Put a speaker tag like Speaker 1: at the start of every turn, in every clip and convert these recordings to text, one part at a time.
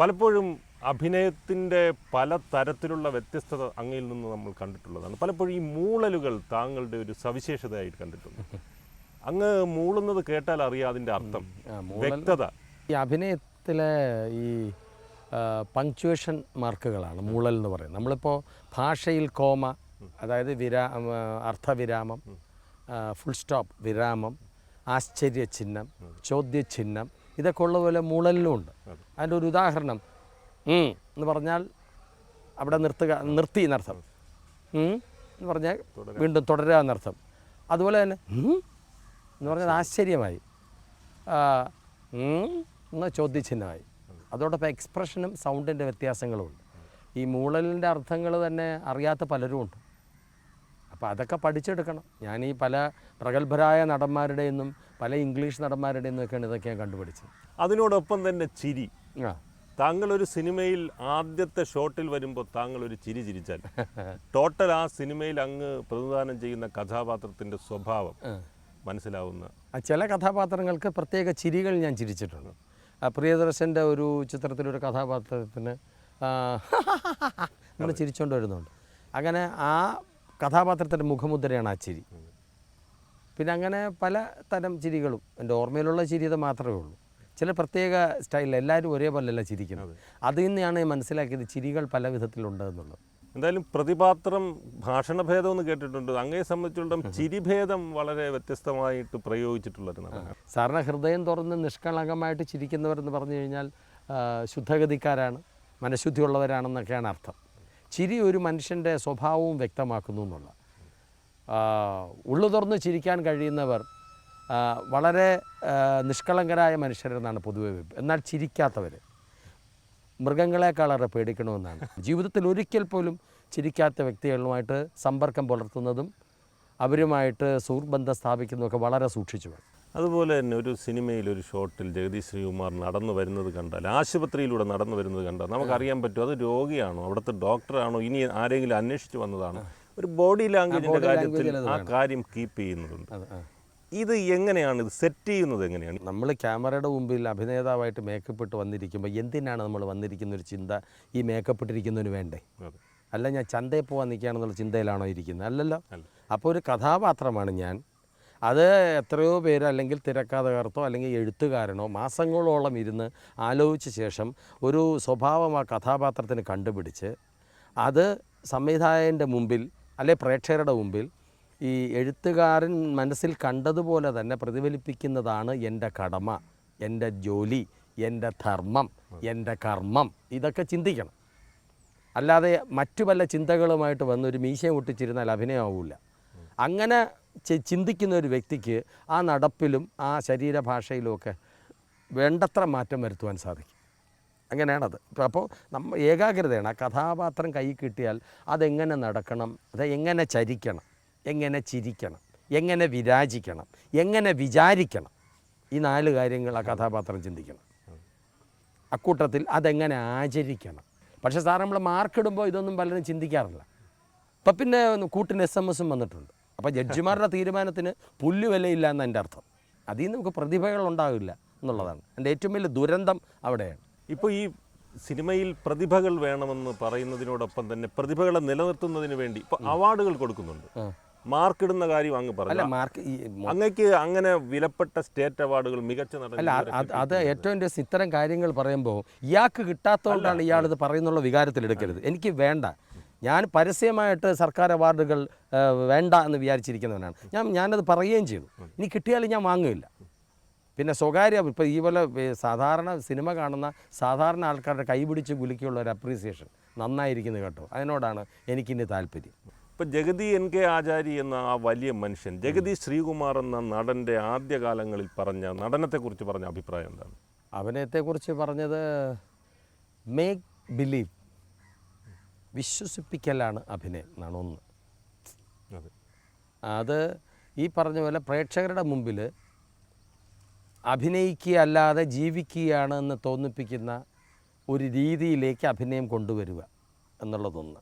Speaker 1: പലപ്പോഴും അഭിനയത്തിന്റെ പല തരത്തിലുള്ള വ്യത്യസ്തത അങ്ങയിൽ നിന്ന് നമ്മൾ കണ്ടിട്ടുള്ളതാണ്. പലപ്പോഴും ഈ മൂളലുകൾ താങ്കളുടെ ഒരു സവിശേഷതയായിട്ട് കണ്ടിട്ടുണ്ട്. അങ്ങ് മൂളുന്നത് കേട്ടാൽ അറിയാം അതിന്റെ അർത്ഥം. വ്യക്തത.
Speaker 2: ഈ അഭിനയത്തിലെ ഈ പങ്ക്ച്വേഷൻ മാർക്കുകളാണ് മൂളൽ എന്ന് പറയുന്നത്. നമ്മളിപ്പോൾ ഭാഷയിൽ കോമ അതായത് വിരാ അർത്ഥവിരാമം ഫുൾ സ്റ്റോപ്പ് വിരാമം ആശ്ചര്യചിഹ്നം ചോദ്യചിഹ്നം ഇതൊക്കെ ഉള്ള പോലെ മൂളലിലും ഉണ്ട്. അതിന്റെ ഒരു ഉദാഹരണം. എന്ന് പറഞ്ഞാൽ അവിടെ നിർത്തുക നിർത്തി എന്നർത്ഥം. എന്ന് പറഞ്ഞാൽ വീണ്ടും തുടരുക എന്നർത്ഥം. അതുപോലെ തന്നെ എന്ന് പറഞ്ഞാൽ ആശ്ചര്യമായി. എന്ന ചോദ്യചിഹ്നമായി. അതോടൊപ്പം എക്സ്പ്രഷനും സൗണ്ടിന്റെ വ്യത്യാസങ്ങളുമുണ്ട് ഈ മൂളലിന്റെ അർത്ഥങ്ങൾ തന്നെ അറിയാത്ത പലരുമുണ്ട് അപ്പോൾ അതൊക്കെ പഠിച്ചെടുക്കണം. ഞാൻ ഈ പല പ്രഗത്ഭരായ നടന്മാരുടെയും നിന്നും പല ഇംഗ്ലീഷ് നടന്മാരുടെയും നിന്നൊക്കെയാണ് ഇതൊക്കെ ഞാൻ കണ്ടുപിടിച്ചത്.
Speaker 1: അതിനോടൊപ്പം തന്നെ ചിരി.
Speaker 2: ആ.
Speaker 1: താങ്കൾ ഒരു സിനിമയിൽ ആദ്യത്തെ ഷോട്ടിൽ വരുമ്പോൾ താങ്കൾ ഒരു ചിരി ചിരിച്ചാൽ. ടോട്ടൽ ആ സിനിമയിൽ അങ്ങ് പ്രതിദാനം ചെയ്യുന്ന കഥാപാത്രത്തിന്റെ സ്വഭാവം മനസ്സിലാവുന്ന.
Speaker 2: ചില കഥാപാത്രങ്ങൾക്ക് പ്രത്യേക ചിരികൾ ഞാൻ ചിരിച്ചിട്ടുണ്ട്. പ്രിയദർശന്റെ ഒരു ചിത്രത്തിലൊരു കഥാപാത്രത്തിന് അങ്ങനെ ചിരിച്ചുകൊണ്ട് വരുന്നുണ്ട്. അങ്ങനെ ആ കഥാപാത്രത്തിന്റെ മുഖമുദ്രയാണ് ആ ചിരി. പിന്നെ അങ്ങനെ പല തരം ചിരികളും. എന്റെ ഓർമ്മയിലുള്ള ചിരി ഇത് മാത്രമേ ഉള്ളൂ. ചില പ്രത്യേക സ്റ്റൈലിൽ എല്ലാവരും ഒരേപോലെയല്ല ചിരിക്കുന്നത്. അതിൽ നിന്നാണ് മനസ്സിലാക്കിയത് ചിരികൾ പല വിധത്തിലുണ്ട് എന്നുള്ളത്
Speaker 1: എന്തായാലും പ്രതിപാത്രം ഭാഷണഭേദം എന്ന് കേട്ടിട്ടുണ്ട്. അങ്ങയെ സംബന്ധിച്ചിടത്തോളം ചിരിഭേദം വളരെ വ്യത്യസ്തമായിട്ട് പ്രയോഗിച്ചിട്ടുള്ളൊരു നടനാണ്.
Speaker 2: സാറിന് ഹൃദയം തുറന്ന് നിഷ്കളങ്കമായിട്ട് ചിരിക്കുന്നവരെന്ന് പറഞ്ഞു കഴിഞ്ഞാൽ ശുദ്ധഗതിക്കാരാണ് മനഃശുദ്ധിയുള്ളവരാണെന്നൊക്കെയാണ് അർത്ഥം. ചിരി ഒരു മനുഷ്യന്റെ സ്വഭാവവും വ്യക്തമാക്കുന്നു എന്നുള്ള ഉള്ളു തുറന്ന് ചിരിക്കാൻ കഴിയുന്നവർ വളരെ നിഷ്കളങ്കരായ മനുഷ്യരെന്നാണ് പൊതുവെ. എന്നാൽ ചിരിക്കാത്തവർ മൃഗങ്ങളെക്കാളേറെ പേടിക്കണമെന്നാണ്. ജീവിതത്തിൽ ഒരിക്കൽ പോലും ചിരിക്കാത്ത വ്യക്തികളുമായിട്ട് സമ്പർക്കം പുലർത്തുന്നതും അവരുമായിട്ട് സുഹൃബന്ധം സ്ഥാപിക്കുന്നതൊക്കെ വളരെ സൂക്ഷിച്ചു
Speaker 1: അതുപോലെ തന്നെ ഒരു സിനിമയിൽ ഒരു ഷോട്ടിൽ ജഗദീഷ് ശ്രീകുമാർ നടന്നു വരുന്നത് കണ്ടാൽ ആശുപത്രിയിലൂടെ നടന്നു വരുന്നത് കണ്ടാൽ നമുക്കറിയാൻ പറ്റും അത് രോഗിയാണോ അവിടുത്തെ ഡോക്ടറാണോ ഇനി ആരെങ്കിലും അന്വേഷിച്ച് വന്നതാണോ. ഒരു ബോഡി ലാംഗ്വേജിന്റെ കാര്യത്തിൽ ആ കാര്യം കീപ്പ് ചെയ്യുന്നുണ്ട്. ഇത് എങ്ങനെയാണ് ഇത് സെറ്റ് ചെയ്യുന്നത് എങ്ങനെയാണ്?
Speaker 2: നമ്മൾ ക്യാമറയുടെ മുമ്പിൽ അഭിനേതാവായിട്ട് മേക്കപ്പ് ഇട്ട് വന്നിരിക്കുമ്പോൾ എന്തിനാണ് നമ്മൾ വന്നിരിക്കുന്ന ഒരു ചിന്ത ഈ മേക്കപ്പ് ഇട്ടിരിക്കുന്നതിന് വേണ്ടേ? അല്ല ഞാൻ ചന്തയിൽ പോകാൻ നിൽക്കുകയാണെന്നുള്ള ചിന്തയിലാണോ ഇരിക്കുന്നത്? അല്ലല്ലോ. അപ്പോൾ ഒരു കഥാപാത്രമാണ് ഞാൻ. അത് എത്രയോ പേര് അല്ലെങ്കിൽ തിരക്കഥകർത്തോ അല്ലെങ്കിൽ എഴുത്തുകാരനോ മാസങ്ങളോളം ഇരുന്ന് ആലോചിച്ച ശേഷം ഒരു സ്വഭാവം ആ കഥാപാത്രത്തിന് കണ്ടുപിടിച്ച് അത് സംവിധായകന്റെ മുമ്പിൽ അല്ലെ പ്രേക്ഷകരുടെ മുമ്പിൽ ഈ എഴുത്തുകാരൻ മനസ്സിൽ കണ്ടതുപോലെ തന്നെ പ്രതിഫലിപ്പിക്കുന്നതാണ് എന്റെ കടമ എന്റെ ജോലി എന്റെ ധർമ്മം എന്റെ കർമ്മം. ഇതൊക്കെ ചിന്തിക്കണം. അല്ലാതെ മറ്റു പല ചിന്തകളുമായിട്ട് വന്ന് ഒരു മീശയും ഒട്ടിച്ചിരുന്നാൽ അഭിനയമാവില്ല അങ്ങനെ ചിന്തിക്കുന്ന ഒരു വ്യക്തിക്ക് ആ നടപ്പിലും ആ ശരീരഭാഷയിലുമൊക്കെ വേണ്ടത്ര മാറ്റം വരുത്തുവാൻ സാധിക്കും. അങ്ങനെയാണത്. ഇപ്പം അപ്പോൾ നമ്മൾ ഏകാഗ്രതയാണ്. ആ കഥാപാത്രം കൈ കിട്ടിയാൽ അതെങ്ങനെ നടക്കണം? അത് എങ്ങനെ ചരിക്കണം? എങ്ങനെ ചിരിക്കണം? എങ്ങനെ വിരാജിക്കണം? എങ്ങനെ വിചാരിക്കണം? ഈ നാല് കാര്യങ്ങൾ ആ കഥാപാത്രം ചിന്തിക്കണം. അക്കൂട്ടത്തിൽ അതെങ്ങനെ ആചരിക്കണം? പക്ഷേ സാർ നമ്മൾ മാർക്കിടുമ്പോൾ ഇതൊന്നും പലരും ചിന്തിക്കാറില്ല. അപ്പം പിന്നെ കൂട്ടിന് എസ് എം എസും വന്നിട്ടുണ്ട്. അപ്പോൾ ജഡ്ജിമാരുടെ തീരുമാനത്തിന് പുല്ല് വിലയില്ല എന്ന് എന്റെ അർത്ഥം. അതിൽ നിന്ന് നമുക്ക് പ്രതിഭകൾ ഉണ്ടാവില്ല എന്നുള്ളതാണ്. എന്റെ ഏറ്റവും വലിയ ദുരന്തം അവിടെയാണ്.
Speaker 1: ഇപ്പോൾ ഈ സിനിമയിൽ പ്രതിഭകൾ വേണമെന്ന് പറയുന്നതിനോടൊപ്പം തന്നെ പ്രതിഭകളെ നിലനിർത്തുന്നതിന് വേണ്ടി ഇപ്പോൾ അവാർഡുകൾ കൊടുക്കുന്നുണ്ട്. മാർക്കിടുന്ന കാര്യം അങ്ങ് പറഞ്ഞു.
Speaker 2: മാർക്ക്
Speaker 1: അങ്ങക്ക് അങ്ങനെ വിലപ്പെട്ട സ്റ്റേറ്റ് അവാർഡുകൾ മികച്ച
Speaker 2: അല്ല അത് ഏറ്റവും രസം ഇത്തരം കാര്യങ്ങൾ പറയുമ്പോൾ ഇയാൾക്ക് കിട്ടാത്തതുകൊണ്ടാണ് ഇയാൾ ഇത് പറയുന്നുള്ള വികാരത്തിൽ എടുക്കരുത്. എനിക്ക് വേണ്ട. ഞാൻ പരസ്യമായിട്ട് സർക്കാർ അവാർഡുകൾ വേണ്ട എന്ന് വിചാരിച്ചിരിക്കുന്നവനാണ്. ഞാൻ ഞാനത് പറയുകയും ചെയ്തു. ഇനി കിട്ടിയാലും ഞാൻ വാങ്ങില്ല പിന്നെ സ്വകാര്യ ഇപ്പോൾ ഈ പോലെ സാധാരണ സിനിമ കാണുന്ന സാധാരണ ആൾക്കാരുടെ കൈപിടിച്ച് കുലുക്കിയുള്ള ഒരു അപ്രീസിയേഷൻ നന്നായിരിക്കുന്നു കേട്ടോ. അതിനോടാണ് എനിക്കിന്റെ താല്പര്യം.
Speaker 1: ഇപ്പം ജഗതി എൻ കെ ആചാരി എന്ന ആ വലിയ മനുഷ്യൻ ജഗതി ശ്രീകുമാർ എന്ന നടന്റെ ആദ്യകാലങ്ങളിൽ പറഞ്ഞ നടനത്തെക്കുറിച്ച് പറഞ്ഞ അഭിപ്രായം എന്താണ്?
Speaker 2: അഭിനയത്തെക്കുറിച്ച് പറഞ്ഞത് മേക്ക് ബിലീവ് വിശ്വസിപ്പിക്കലാണ് അഭിനയം എന്നാണ് ഒന്ന്.
Speaker 1: അത്.
Speaker 2: ഈ പറഞ്ഞ പോലെ പ്രേക്ഷകരുടെ മുമ്പിൽ അഭിനയിക്കുക അല്ലാതെ ജീവിക്കുകയാണ് എന്ന് തോന്നിപ്പിക്കുന്ന ഒരു രീതിയിലേക്ക് അഭിനയം കൊണ്ടുവരിക എന്നുള്ളതൊന്ന്.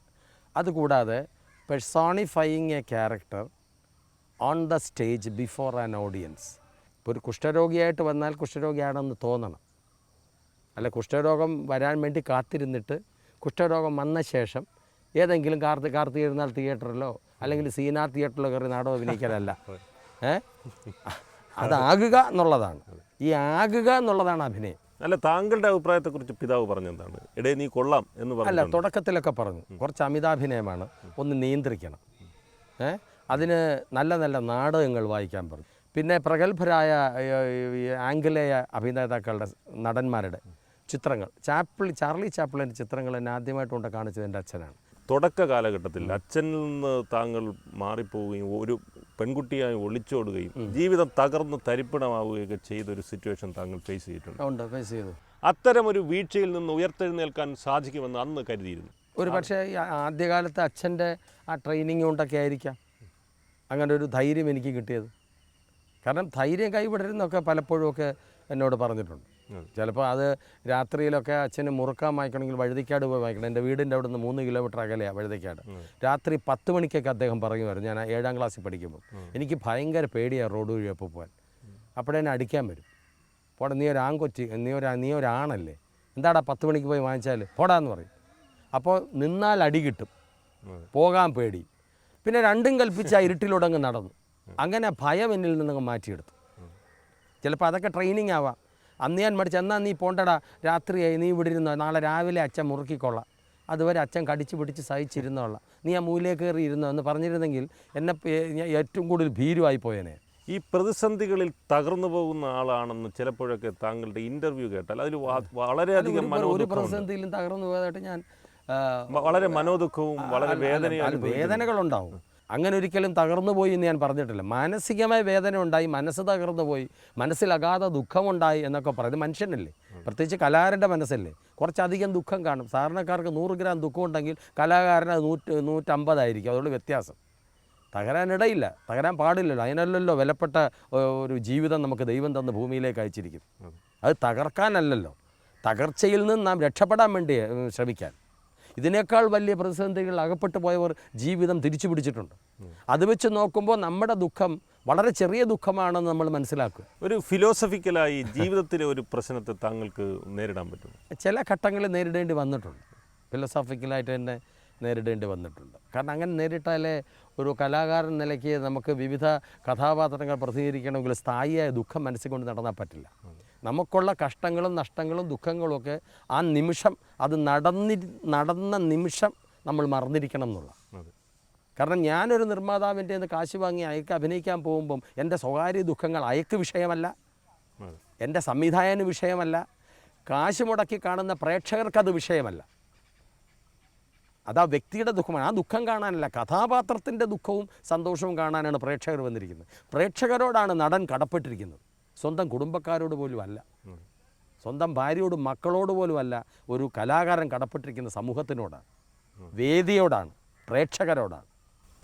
Speaker 2: അതുകൂടാതെ personifying a character on the stage before an audience ഇപ്പോൾ ഒരു കുഷ്ഠരോഗിയായിട്ട് വന്നാൽ കുഷ്ഠരോഗിയാണെന്ന് തോന്നണം. അല്ല കുഷ്ഠരോഗം വരാൻ വേണ്ടി കാത്തിരുന്നിട്ട് കുഷ്ഠരോഗം വന്ന ശേഷം ഏതെങ്കിലും കാർത്തി കാർത്തികരുന്നാൾ തിയേറ്ററിലോ അല്ലെങ്കിൽ സീനാർ തിയേറ്ററിലോ കയറി നാടോ അഭിനയിക്കാനല്ല ഏ? അതാകുക എന്നുള്ളതാണ്. ഈ ആകുക എന്നുള്ളതാണ് അഭിനയം.
Speaker 1: അല്ല താങ്കളുടെ അഭിപ്രായത്തെക്കുറിച്ച് പിതാവ് പറഞ്ഞു എന്താണ് എടേ നീ കൊള്ളാം എന്ന് പറഞ്ഞു അല്ല
Speaker 2: തുടക്കത്തിലൊക്കെ പറഞ്ഞു. കുറച്ച് അമിതാഭിനയമാണ്. ഒന്ന് നിയന്ത്രിക്കണം. ഏ? അതിന് നല്ല നല്ല നാടകങ്ങൾ വായിക്കാൻ പറഞ്ഞു. പിന്നെ പ്രഗത്ഭരായ ആംഗലേയ അഭിനേതാക്കളുടെ നടന്മാരുടെ ചിത്രങ്ങൾ. ചാപ്പിൾ ചാർലി ചാപ്പിളിന്റെ ചിത്രങ്ങൾ എന്നെ ആദ്യമായിട്ട് കൊണ്ട് കാണിച്ചത് എന്റെ അച്ഛനാണ്.
Speaker 1: തുടക്ക കാലഘട്ടത്തിൽ അച്ഛനിൽ നിന്ന് താങ്കൾ മാറിപ്പോവുകയും ഒരു പെൺകുട്ടിയായി ഒളിച്ചോടുകയും ജീവിതം തകർന്ന് തരിപ്പണമാവുകയൊക്കെ ചെയ്ത ഒരു സിറ്റുവേഷൻ താങ്കൾ ഫേസ് ചെയ്തിട്ടുണ്ട്.
Speaker 2: ഫേസ് ചെയ്തു.
Speaker 1: അത്തരം ഒരു വീഴ്ചയിൽ നിന്ന് ഉയർത്തെഴുന്നേൽക്കാൻ സാധിക്കുമെന്ന് അന്ന് കരുതിയിരുന്നു.
Speaker 2: ഒരു പക്ഷേ ആദ്യകാലത്ത് അച്ഛന്റെ ആ ട്രെയിനിങ് കൊണ്ടൊക്കെ ആയിരിക്കാം. അങ്ങനെ ഒരു ധൈര്യം എനിക്ക് കിട്ടിയത്. കാരണം ധൈര്യം കൈവിടരുന്നൊക്കെ പലപ്പോഴും ഒക്കെ എന്നോട് പറഞ്ഞിട്ടുണ്ട്. ചിലപ്പോൾ അത് രാത്രിയിലൊക്കെ അച്ഛന് മുറുക്കാൻ വായിക്കണമെങ്കിൽ വഴുതിക്കാട് പോയി വായിക്കണം എന്റെ വീടിന്റെ അവിടെ നിന്ന് മൂന്ന് കിലോമീറ്റർ അകലെയാണ് വഴുതിക്കാട്. രാത്രി പത്ത് മണിക്കൊക്കെ അദ്ദേഹം പറയുമായിരുന്നു. ഞാൻ ഏഴാം ക്ലാസ്സിൽ പഠിക്കുമ്പോൾ എനിക്ക് ഭയങ്കര പേടിയാണ് റോഡ് വഴിയപ്പോൾ പോകാൻ. അപ്പോഴേ എന്നെ അടിക്കാൻ വരും. പോടാ നീ ഒരു ആൺകൊച്ചി നീ ഒരു നീ ഒരാണല്ലേ എന്താടാ പത്ത് മണിക്ക് പോയി വാങ്ങിച്ചാൽ പോടാന്ന് പറയും. അപ്പോൾ നിന്നാൽ അടി കിട്ടും. പോകാൻ പേടി. പിന്നെ രണ്ടും കൽപ്പിച്ച് ആ ഇരുട്ടിലൂടെ അങ്ങ് നടന്നു അങ്ങനെ ഭയം എന്നിൽ നിന്നങ്ങ് മാറ്റിയെടുത്തു. ചിലപ്പോൾ അതൊക്കെ ട്രെയിനിങ് ആവാം. അന്ന് ഞാൻ മടിച്ചു എന്നാൽ നീ പോണ്ടടാ രാത്രിയായി നീ ഇവിടെ ഇരുന്നോ നാളെ രാവിലെ അച്ഛൻ മുറുക്കിക്കൊള്ളാം അതുവരെ അച്ഛൻ കടിച്ചു പിടിച്ച് സഹിച്ചിരുന്നോളാം നീ ആ മൂലേ കയറി ഇരുന്നോ? എന്ന് പറഞ്ഞിരുന്നെങ്കിൽ എന്നെ ഏറ്റവും കൂടുതൽ ഭീരുവായി പോയേനെ.
Speaker 1: ഈ പ്രതിസന്ധികളിൽ തകർന്നു പോകുന്ന ആളാണെന്ന് ചിലപ്പോഴൊക്കെ താങ്കളുടെ ഇന്റർവ്യൂ കേട്ടാൽ അതിൽ വളരെയധികം
Speaker 2: ഒരു പ്രതിസന്ധിയിലും തകർന്നു പോയതായിട്ട് ഞാൻ
Speaker 1: വളരെ മനോദുഃഖവും വളരെ വേദനയും
Speaker 2: വേദനകളുണ്ടാവും. അങ്ങനെ ഒരിക്കലും തകർന്നു പോയി എന്ന് ഞാൻ പറഞ്ഞിട്ടില്ല. മാനസികമായ വേദന ഉണ്ടായി മനസ്സ് തകർന്നു പോയി മനസ്സിൽ അഗാധ ദുഃഖമുണ്ടായി എന്നൊക്കെ പറയുന്നത് മനുഷ്യനല്ലേ? പ്രത്യേകിച്ച് കലാകാരന്റെ മനസ്സല്ലേ? കുറച്ചധികം ദുഃഖം കാണും. സാധാരണക്കാർക്ക് നൂറ് ഗ്രാം ദുഃഖം ഉണ്ടെങ്കിൽ കലാകാരന് അത് നൂറ്റ് നൂറ്റമ്പതായിരിക്കും. അതുകൊണ്ട് വ്യത്യാസം. തകരാനിടയില്ല. തകരാൻ പാടില്ലല്ലോ. അതിനല്ലല്ലോ വിലപ്പെട്ട ഒരു ജീവിതം നമുക്ക് ദൈവം തന്ന ഭൂമിയിലേക്ക് അയച്ചിരിക്കും അത്. തകർക്കാനല്ലല്ലോ. തകർച്ചയിൽ നിന്ന് നാം രക്ഷപ്പെടാൻ വേണ്ടി ശ്രമിക്കാൻ. ഇതിനേക്കാൾ വലിയ പ്രതിസന്ധികൾ അകപ്പെട്ടു പോയവർ ജീവിതം തിരിച്ചു പിടിച്ചിട്ടുണ്ട് അത് വെച്ച് നോക്കുമ്പോൾ നമ്മുടെ ദുഃഖം വളരെ ചെറിയ ദുഃഖമാണെന്ന് നമ്മൾ മനസ്സിലാക്കുക.
Speaker 1: ഒരു ഫിലോസഫിക്കലായി ജീവിതത്തിലെ ഒരു പ്രശ്നത്തെ താങ്കൾക്ക് നേരിടാൻ പറ്റും
Speaker 2: ചില ഘട്ടങ്ങളിൽ നേരിടേണ്ടി വന്നിട്ടുണ്ട്. ഫിലോസോഫിക്കലായിട്ട് തന്നെ നേരിടേണ്ടി വന്നിട്ടുണ്ട്. കാരണം അങ്ങനെ നേരിട്ടാലേ ഒരു കലാകാരൻ നിലയ്ക്ക് നമുക്ക് വിവിധ കഥാപാത്രങ്ങൾ പ്രതികരിക്കണമെങ്കിൽ സ്ഥായിയായ ദുഃഖം മനസ്സിൽ കൊണ്ട് നടന്നാൽ പറ്റില്ല. നമുക്കുള്ള കഷ്ടങ്ങളും നഷ്ടങ്ങളും ദുഃഖങ്ങളും ഒക്കെ ആ നിമിഷം അത് നടന്നി നടന്ന നിമിഷം നമ്മൾ മറന്നിരിക്കണം എന്നുള്ള. കാരണം ഞാനൊരു നിർമ്മാതാവിന്റെ നിന്ന് കാശ് വാങ്ങി അയക്ക് അഭിനയിക്കാൻ പോകുമ്പം എന്റെ സ്വകാര്യ ദുഃഖങ്ങൾ അയക്ക് വിഷയമല്ല. എന്റെ സംവിധായകന് വിഷയമല്ല. കാശ് മുടക്കി കാണുന്ന പ്രേക്ഷകർക്കത് വിഷയമല്ല. അത് ആ വ്യക്തിയുടെ ദുഃഖമാണ്. ആ ദുഃഖം കാണാനല്ല കഥാപാത്രത്തിന്റെ ദുഃഖവും സന്തോഷവും കാണാനാണ് പ്രേക്ഷകർ വന്നിരിക്കുന്നത്. പ്രേക്ഷകരോടാണ് നടൻ കടപ്പെട്ടിരിക്കുന്നത്. സ്വന്തം കുടുംബക്കാരോട് പോലും അല്ല. സ്വന്തം ഭാര്യയോടും മക്കളോട് പോലും അല്ല. ഒരു കലാകാരൻ കടപ്പെട്ടിരിക്കുന്ന സമൂഹത്തിനോടാണ്. വേദിയോടാണ്. പ്രേക്ഷകരോടാണ്.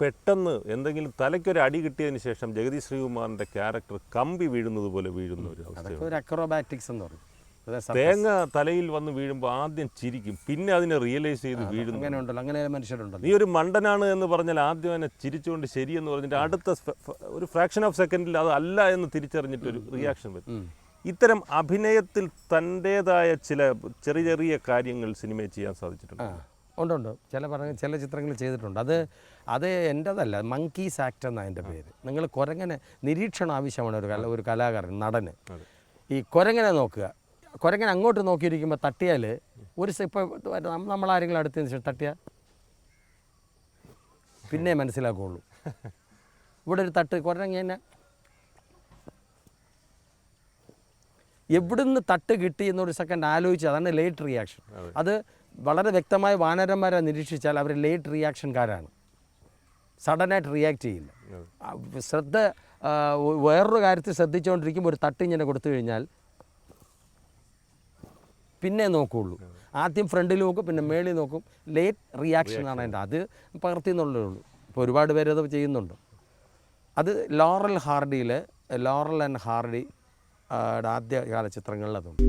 Speaker 1: പെട്ടെന്ന് എന്തെങ്കിലും തലയ്ക്കൊരു അടി കിട്ടിയതിന് ശേഷം ജഗതി ശ്രീകുമാറിന്റെ ക്യാരക്ടർ കമ്പി വീഴുന്നത് പോലെ വീഴുന്ന ഒരു അവസ്ഥ
Speaker 2: അതൊക്കെ ഒരു അക്രോബാറ്റിക്സ് എന്ന് പറയും.
Speaker 1: തേങ്ങ തലയിൽ വന്ന് വീഴുമ്പോൾ ആദ്യം ചിരിക്കും. പിന്നെ അതിനെ റിയലൈസ് ചെയ്ത് വീഴുന്നു.
Speaker 2: അങ്ങനെ ഉണ്ടല്ലോ അങ്ങനെ മനുഷ്യരുണ്ടല്ലോ.
Speaker 1: നീ ഒരു മണ്ടനാണ് എന്ന് പറഞ്ഞാൽ ആദ്യം അതിനെ ചിരിച്ചുകൊണ്ട് ശരിയെന്ന് പറഞ്ഞിട്ട് അടുത്ത ഒരു ഫ്രാക്ഷൻ ഓഫ് സെക്കൻഡിൽ അത് അല്ല എന്ന് തിരിച്ചറിഞ്ഞിട്ട് ഒരു റിയാക്ഷൻ വരും. ഇത്തരം അഭിനയത്തിൽ തന്റെതായ ചില ചെറിയ ചെറിയ കാര്യങ്ങൾ സിനിമയിൽ ചെയ്യാൻ സാധിച്ചിട്ടുണ്ട്.
Speaker 2: ഉണ്ടുണ്ട് ഉണ്ട് ഉണ്ട്. ചില പറഞ്ഞ ചില ചിത്രങ്ങൾ ചെയ്തിട്ടുണ്ട്. അത് അത് എന്റെതല്ല മങ്കീസ് ആക്ട് എന്നാണ് എന്റെ പേര്. നിങ്ങൾ കുരങ്ങനെ നിരീക്ഷണം ആവശ്യമാണ് ഒരു കല ഒരു കലാകാരൻ നടന്. ഈ കുരങ്ങനെ നോക്കുക. കുരങ്ങനെ അങ്ങോട്ട് നോക്കിയിരിക്കുമ്പോൾ തട്ടിയാൽ ഒരു ഇപ്പോൾ നമ്മളാരെങ്കിലും അടുത്തതിന് ശേഷം തട്ടിയാൽ പിന്നെ മനസ്സിലാക്കുള്ളൂ. ഇവിടെ ഒരു തട്ട് കുരങ്ങനെ എവിടുന്ന് തട്ട് കിട്ടി എന്നൊരു സെക്കൻഡ് ആലോചിച്ച് അതാണ് ലേറ്റ് റിയാക്ഷൻ അത്. വളരെ വ്യക്തമായ വാനരന്മാരെ നിരീക്ഷിച്ചാൽ അവർ ലേറ്റ് റിയാക്ഷൻകാരാണ് സഡനായിട്ട് റിയാക്ട് ചെയ്യില്ല ശ്രദ്ധ വേറൊരു കാര്യത്തിൽ ശ്രദ്ധിച്ചുകൊണ്ടിരിക്കുമ്പോൾ ഒരു തട്ട് ഇങ്ങനെ കൊടുത്തു കഴിഞ്ഞാൽ പിന്നെ നോക്കുകയുള്ളൂ ആദ്യം ഫ്രണ്ടിൽ നോക്കും പിന്നെ മേളിൽ നോക്കും. ലേറ്റ് റിയാക്ഷൻ ആണ് എന്റെ അത് പകർത്തി എന്നുള്ളേ ഉള്ളൂ. ഇപ്പോൾ ഒരുപാട് പേര് അത് ചെയ്യുന്നുണ്ട്. അത് ലോറൽ ഹാർഡിയിൽ ലോറൽ ആൻഡ് ഹാർഡി ആദ്യകാല ചിത്രങ്ങളിൽ അതുണ്ട്.